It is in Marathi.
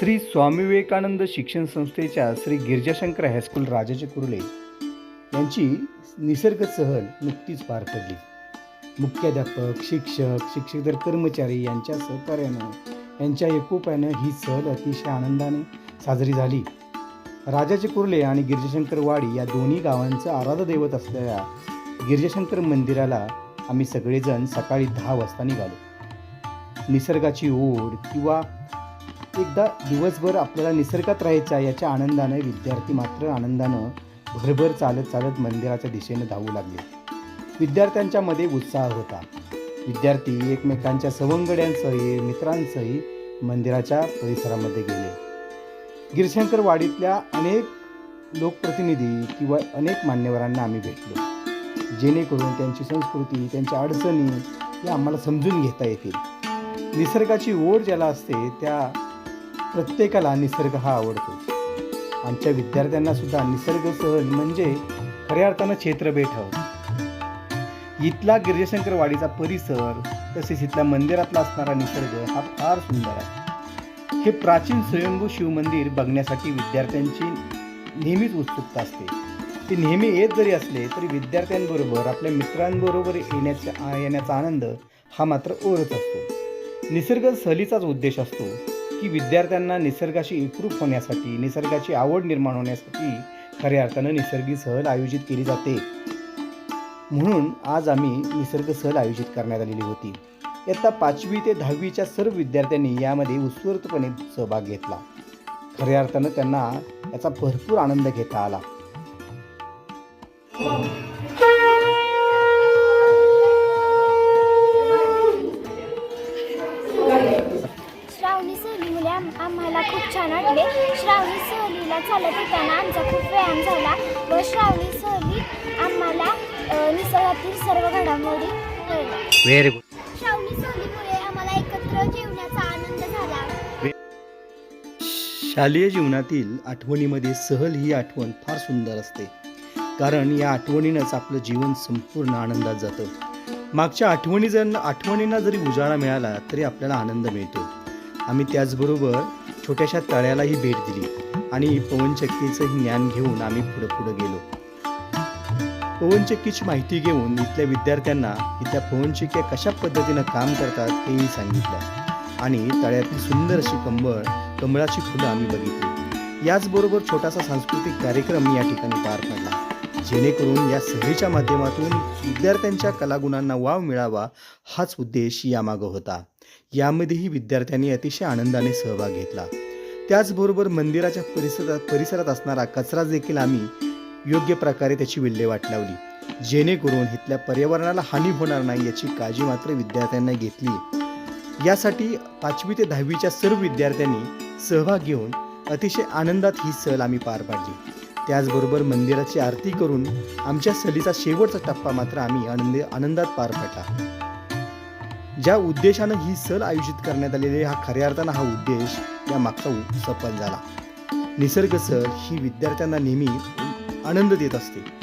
श्री स्वामी विवेकानंद शिक्षण संस्थेच्या श्री गिरजाशंकर हायस्कूल राजाचे कुर्ले यांची निसर्ग सहल नुकतीच पार पडली. मुख्याध्यापक शिक्षक शिक्षकेतर कर्मचारी यांच्या सहकार्यानं यांच्या एकोप्यानं ही सहल अतिशय आनंदाने साजरी झाली. राजाचे कुर्ले आणि गिरजाशंकर वाडी या दोन्ही गावांचं आराध दैवत असलेल्या गिरजाशंकर मंदिराला आम्ही सगळेजण सकाळी दहा वाजता निघालो. निसर्गाची ओढ किंवा एकदा दिवसभर आपल्याला निसर्गात राहायचा याच्या आनंदाने विद्यार्थी मात्र आनंदानं भरभर चालत चालत मंदिराच्या दिशेने धावू लागले. विद्यार्थ्यांच्या मध्ये उत्साह होता. विद्यार्थी एकमेकांच्या सवंगड्यांसही मित्रांसही मंदिराच्या परिसरामध्ये गेले. गिरशंकर वाडीतल्या अनेक लोकप्रतिनिधी किंवा अनेक मान्यवरांना आम्ही भेटलो. जेणेकरून त्यांची संस्कृती त्यांच्या अडचणी या आम्हाला समजून घेता येतील. निसर्गाची ओढ ज्याला असते त्या प्रत्येकाला निसर्ग हा आवडतो. आमच्या विद्यार्थ्यांना सुद्धा निसर्ग सहल म्हणजे खऱ्या अर्थानं क्षेत्रभेट हवं इथला गिरिजशंकर वाडीचा परिसर तसेच इथल्या मंदिरातला असणारा निसर्ग हा फार सुंदर आहे. हे प्राचीन स्वयंभू शिवमंदिर बघण्यासाठी विद्यार्थ्यांची नेहमीच उत्सुकता असते. ते नेहमी येत जरी असले तरी विद्यार्थ्यांबरोबर आपल्या मित्रांबरोबर येण्याचा येण्याचा आनंद हा मात्र ओरच असतो. निसर्ग सहलीचाच उद्देश असतो. की विद्यार्थ्यांना निसर्गाशी एकरूप होण्यासाठी निसर्गाची आवड निर्माण होण्यासाठी खऱ्या अर्थानं निसर्गी सहल आयोजित केली जाते. म्हणून आज आम्ही निसर्ग सहल आयोजित करण्यात आलेली होती. इयत्ता पाचवी ते दहावीच्या सर्व विद्यार्थ्यांनी यामध्ये उत्स्फूर्तपणे सहभाग घेतला. खऱ्या अर्थानं त्यांना याचा भरपूर आनंद घेता आला. आम- आम्हाला खूप छान वाटले. श्रावणी सहलीला चालत येताना आमचा खूप व्यायाम झाला. व श्रावणी सहलीत आम्हाला निसर्गातील सर्व घडामोडी व्हेरी गुड श्रावणी सहलीमुळे आम्हाला एकत्र जेवण्याचा आनंद झाला. शालेय जीवनातील आठवणीमध्ये सहल ही आठवण फार सुंदर असते. कारण या आठवणीनंच आपलं जीवन संपूर्ण आनंदात जातं. मागच्या आठवणी जर आठवणींना जरी उजाळा मिळाला तरी आपल्याला आनंद मिळतो. आम्ही त्याचबरोबर छोट्याशा तळ्यालाही भेट दिली आणि पवनचक्कीचं ज्ञान घेऊन आम्ही पुढं पुढं गेलो. पवनचक्कीची माहिती घेऊन इथल्या विद्यार्थ्यांना इथल्या पवनचक्क्या कशा पद्धतीनं काम करतात हेही सांगितलं आणि तळ्यातील सुंदर अशी कंबळ कमळाची फुलं आम्ही बघितली. याचबरोबर छोटासा सांस्कृतिक कार्यक्रम या ठिकाणी पार पडला. जेणेकरून या सहलीच्या माध्यमातून विद्यार्थ्यांच्या कलागुणांना वाव मिळावा हाच उद्देश यामागं होता. यामध्येही विद्यार्थ्यांनी अतिशय आनंदाने सहभाग घेतला. त्याचबरोबर मंदिराच्या परिसरात परिसरात असणारा कचरा देखील आम्ही योग्य प्रकारे त्याची विल्हेवाट लावली जेणेकरून इथल्या पर्यावरणाला हानी होणार नाही याची काळजी मात्र विद्यार्थ्यांना घेतली. यासाठी पाचवी ते दहावीच्या सर्व विद्यार्थ्यांनी सहभाग घेऊन अतिशय आनंदात ही सहल आम्ही पार पाडली. त्याचबरोबर मंदिराची आरती करून आमच्या सहलीचा शेवटचा टप्पा मात्र आम्ही आनंद आनंदात पार पाडला. ज्या उद्देशानं ही सल आयोजित करण्यात आलेली हा खऱ्या अर्थानं हा उद्देश या मागचा सफल झाला. निसर्ग सर ही विद्यार्थ्यांना नेहमी आनंद देत असते.